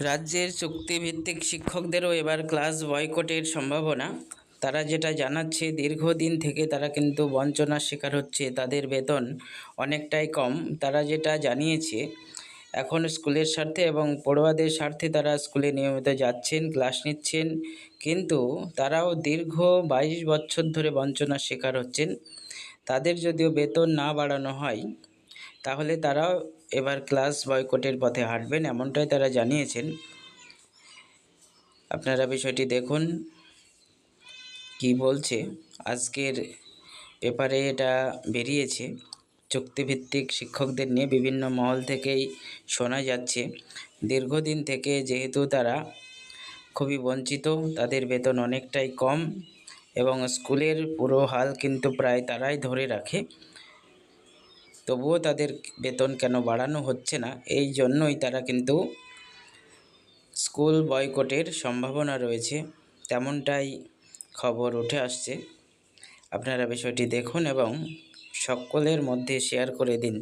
রাজ্যের চুক্তিভিত্তিক শিক্ষকদেরও এবার ক্লাস বয়কটের সম্ভাবনা। তারা যেটা জানাচ্ছে, দীর্ঘদিন থেকে তারা কিন্তু বঞ্চনার শিকার হচ্ছে, তাদের বেতন অনেকটাই কম। তারা যেটা জানিয়েছে, এখন স্কুলের স্বার্থে এবং পড়ুয়াদের স্বার্থে তারা স্কুলে নিয়মিত যাচ্ছেন, ক্লাস নিচ্ছেন, কিন্তু তারাও দীর্ঘ বাইশ বছর ধরে বঞ্চনার শিকার হচ্ছেন। তাদের যদিও বেতন না বাড়ানো হয় তাহলে তারাও এবার ক্লাস বয়কটের পথে হাঁটবেন, এমনটাই তারা জানিয়েছেন। আপনারা বিষয়টি দেখুন, কি বলছে। আজকের পেপারে এটা বেরিয়েছে। চুক্তিভিত্তিক শিক্ষকদের নিয়ে বিভিন্ন মহল থেকেই শোনা যাচ্ছে। দীর্ঘদিন থেকে যেহেতু তারা খুবই বঞ্চিত, তাদের বেতন অনেকটাই কম এবং স্কুলের পুরো হাল কিন্তু প্রায় তারাই ধরে রাখে। তবুও তাদের বেতন কেন বাড়ানো হচ্ছে না? এই জন্যই তারা কিন্তু স্কুল বয়কটের সম্ভাবনা রয়েছে। তেমনটাই খবর উঠে আসছে। আপনারা বিষয়টি দেখুন এবং সকলের মধ্যে শেয়ার করে দিন।